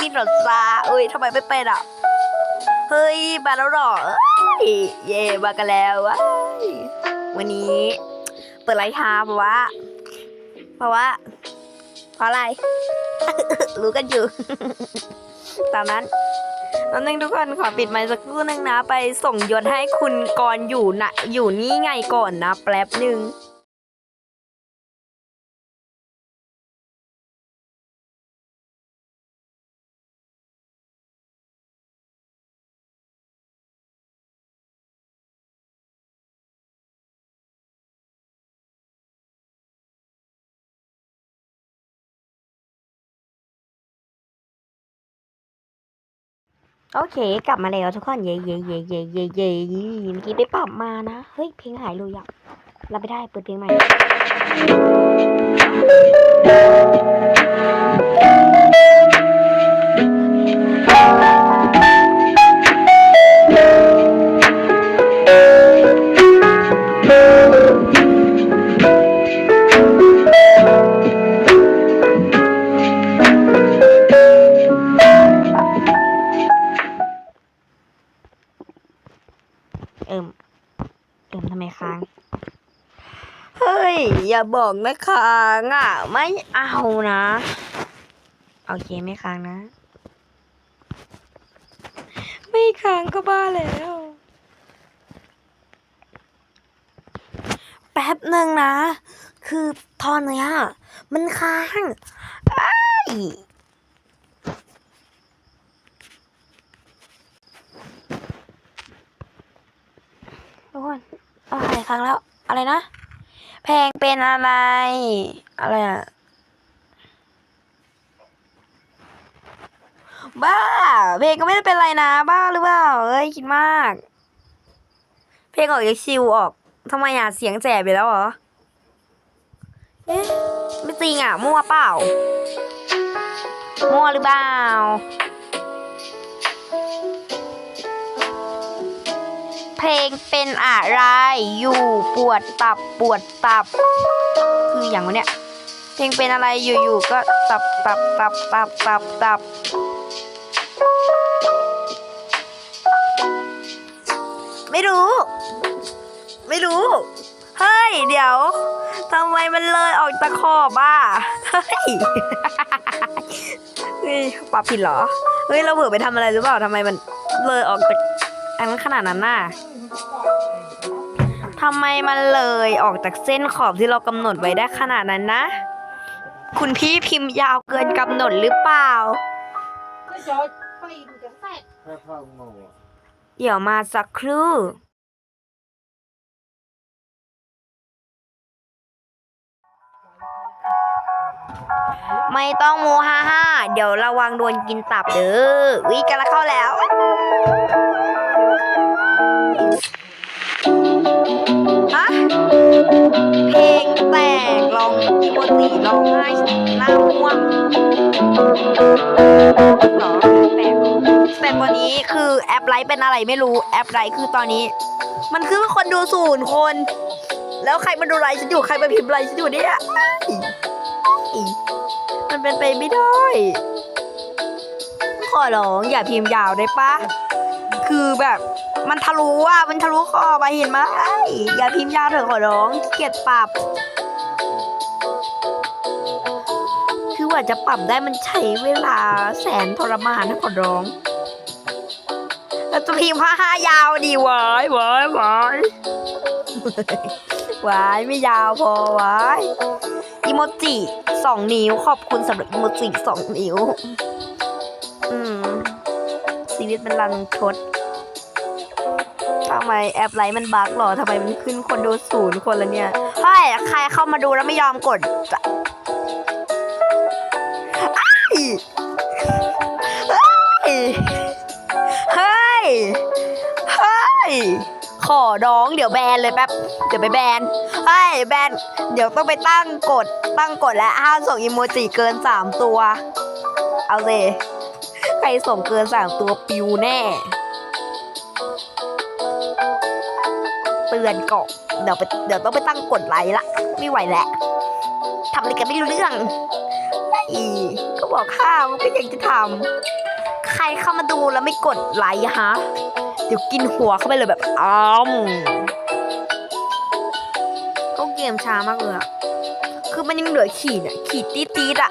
ยังไม่ได้เป็นแอดมินหรอจ้าเอ้ยทำไมไม่เป็นอะ เฮ้ย มาแล้วหรอเย่มากันแล้วว้ายวันนี้ เปิดไลฟ์ทาเพราะว่า เพราะว่า เพราะอะไร รู้กันอยู่ ตามนั้นแล้วนึงทุกคนขอปิดไมค์สักครู่นึงนะ ไปส่งยศให้คุณกรอยู่นะอยู่นี่ไงก่อนนะ แป๊บหนึ่ง โอเค กลับมาแล้วทุกคนเย่เย่เย่เย่เย่เย่เมื่อกี้ไปปรับมานะเฮ้ยเพลงหายเลยอะรับไม่ได้เปิดเพลงใหม่ อย่าบอกนะค้างอะ ไม่เอานะ โอเคไม่ค้างนะ ไม่ค้างก็บ้าแล้ว แป๊บหนึ่งนะ คือตอนเนี้ยมันค้างอ้ายทุกคนอะไรค้างแล้ว อะไรนะ เพลงเป็นอะไร อะไรอะบ้า เพลงก็ไม่ได้เป็นไรนะ บ้าหรือเปล่าเอ้ยคิดมาก เพลงออกจากชิวออกทำไมอะเสียงแจบไปแล้วเหรอเอ๊ะไม่จริงอะมั่วเปล่ามั่วหรือเปล่า งเป็นอะไร อยู่ปวดตับปวดตับ คืออย่างวะเนี่ยเพลงเป็นอะไรอยู่ๆก็ตับตับตับตับตับตับไม่รู้ ไม่รู้ เฮ้ย เดี๋ยวทำไมมันเลยออกตะขอบอะเฮ้ยเฮ้ยปรับผิดเหรอ เฮ้ย เราเผื่อไปทำอะไรหรือเปล่าทำไมมันเลยออกจาก อันนั้นขนาดนั้นน่ะทำไมมันเลยออกจากเส้นขอบที่เรากำหนดไว้ได้ขนาดนั้นนะ คุณพี่พิมพ์ยาวเกินกำหนดหรือเปล่าเข้าโง่อะเดี๋ยวมาสักครู่ไม่ต้องโมฮ่าฮ่าเดี๋ยวระวังโดนกินตับเด้อวิกันละเข้าแล้ว ฮะเพลงแตกร้องอีโมจิร้องไห้หน้าม่วงเหรอแปลกแต่ตอนนี้คือแอปไลฟ์เป็นอะไรไม่รู้แอปไลฟ์คือตอนนี้ มันคือคนดูศูนย์คน แล้วใครมาดูไลฟ์ฉันอยู่ใครมาพิมพ์ไลฟ์ฉันอยู่เนี่ยมันเป็นไปไม่ได้ ขอร้องอย่าพิมพ์ยาวได้ปะคือแบบ มันทะลุอะมันทะลุคอไปเห็นไหมอย่าพิมพ์ยาวเถอะขอร้องเกียจปรับคือว่าจะปรับได้มันใช้เวลาแสนทรมานนะขอร้องแล้วจะพิมพ์ห้าห้ายาวดีวายวายวายวายไม่ยาวพอวายอีโมจิสองนิ้วขอบคุณสำหรับอีโมจิสองนิ้ว อืมชีวิตมันรันทดำไมแอปไลน์มันบั๊กหรอทำไมมันขึ้นคนดูศูนย์คนละเนี่ยเฮ้ยใครเข้ามาดูแล้วไม่ยอมกดจะอ้ยเฮ้ยเฮ้ยเฮ้ยขอร้องเดี๋ยวแบนเลยแป๊บเดี๋ยวไปแบนเฮ้ยแบนเดี๋ยวต้องไปตั้งกฎตั้งกฎและห้ามส่งอีโมจิเกินสามตัว เอาเลยใครส่งเกินสามตัวปิวแน่ อนก่อนเดี๋ยวไปเดี๋ยวต้องไปตั้งกฎไลค์ละ ไม่ไหวแล้วทำอะไรกันไม่รู้เรื่องไอ้ก็บอกข้ามนก็ยังจะทำใครเข้ามาดูแล้วไม่กดไลค์ฮะ เดี๋ยวกินหัวเข้าไปเลยแบบอ้อมก็เกมช้ามากเลยอะคือมันยังเหลือขีดอะขีดตีดตีดอะ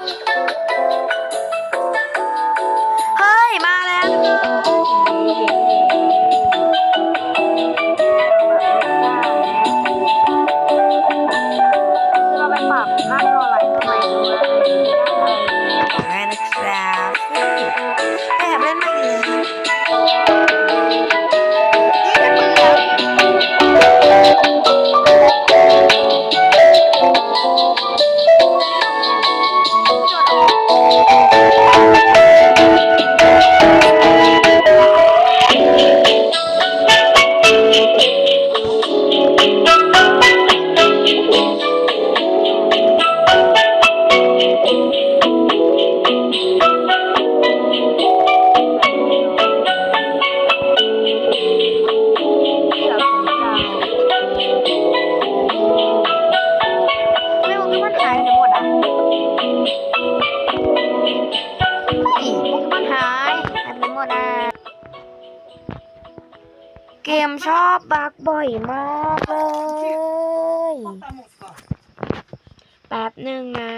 กมชอบบักบ่อยมากเลย แป๊บหนึ่งนะ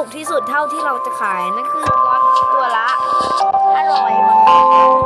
ถูกที่สุดเท่าที่เราจะขายนั่นคือบอลตัวละห้าร้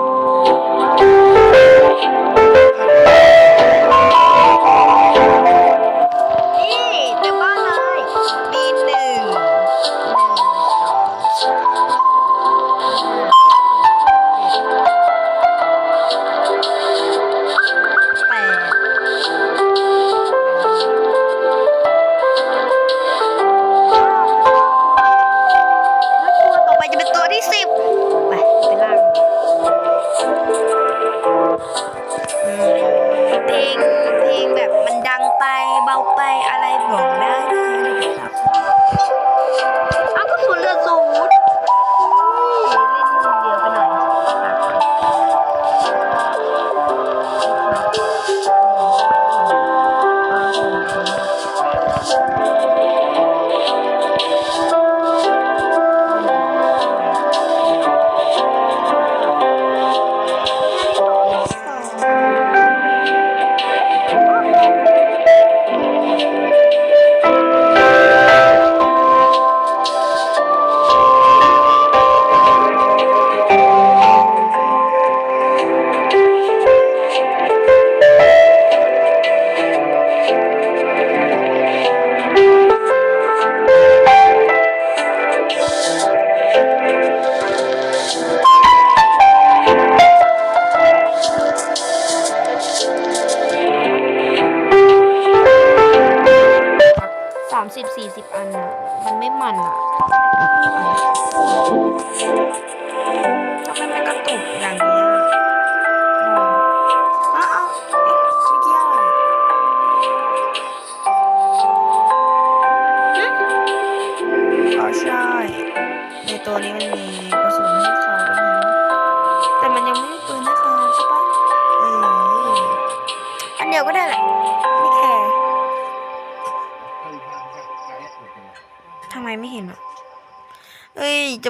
สิบสี่สิบอันน่ะมันไม่มันอะ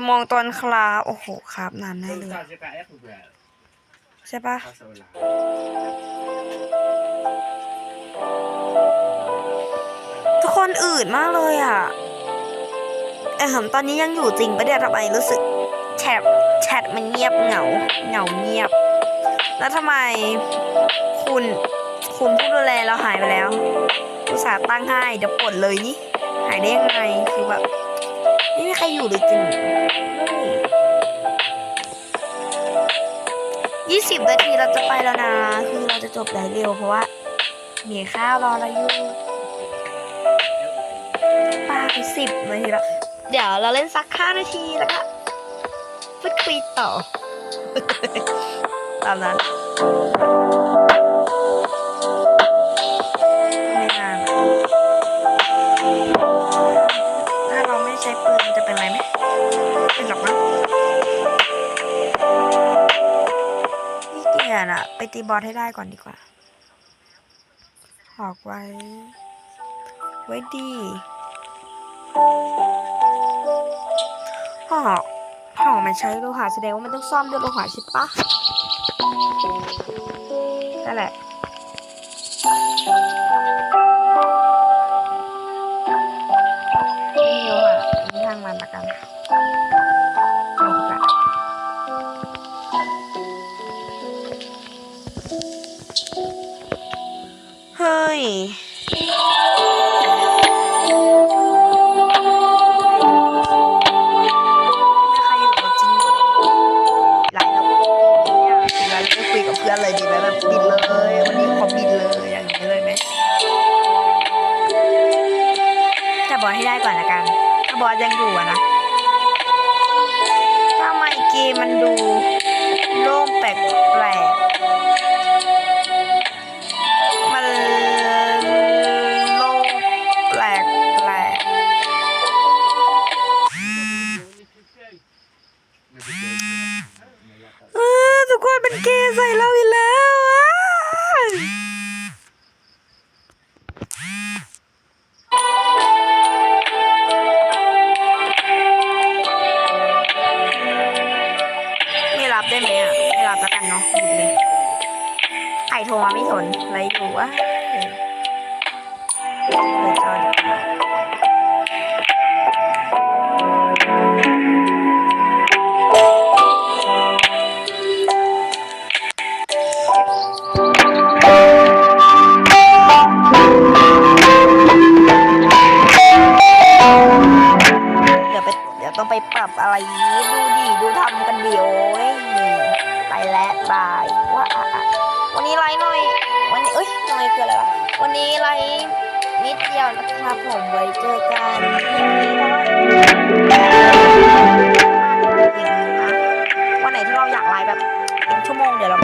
มองตอนคลา โอ้โหครับนานแน่เลย ใช่ปะทุกคนอื่นมากเลยอะเออตอนนี้ยังอยู่จริงปะเดี๋ยวทำไมรู้สึกแชทแชทมันเงียบเหงาเหงาเงียบ แล้วทำไมคุณคุณผู้ดูแลเราหายไปแล้วอุตส่าห์ตั้งให้เดี๋ยวปลดเลยนี่หายได้ยังไงคือแบบ ไม่มีใครอยู่เลยจริงยี่สิบนาทีเราจะไปแล้วนะ คือเราจะจบได้เร็วเพราะว่า มีข้าวรอเราอยู่ปาไปสิบนาทีแล้วเดี๋ยวเราเล่นสักห้านาทีแล้วก็พูดคุยต่อตามนั้น ไปตีบอลให้ได้ก่อนดีกว่าหอกไว้ ไว้ดีหอกหอกมันใช้โลหะแสดงว่ามันต้องซ่อมด้วยโลหะใช่ปะนั่นแหละ เฮ้ยใครอยู่จริงไลน์เราเนี่ยไลน์ไม่คุยกับเพื่อนเลยดีไหมแบบบินเลย วันนี้ขอบินเลยอย่างนี้เลยไหมจะบอสให้ได้ก่อนละกัน ถ้าบอสยังอยู่อะนะ ได้ไหมอะไม่รับแล้วกันเนาะหยุดเลยใครโทรมาไม่สนไรอยู่วะเปิดจอดีกว่า ยวต้องไปปรับอะไรนี้ดูดิดูทำกันเดียวเว้ยไปแล้วบายว่าวันนี้ไลฟ์หน่อย วันนี้เอ้ยหน่อยคืออะไรวะวันนี้ไลฟ์นิดเดียวนะครับผมไว้เจอกันวันไหนที่เราอยากไลฟ์แบบเป็นชั่วโมงเดี๋ยวเรา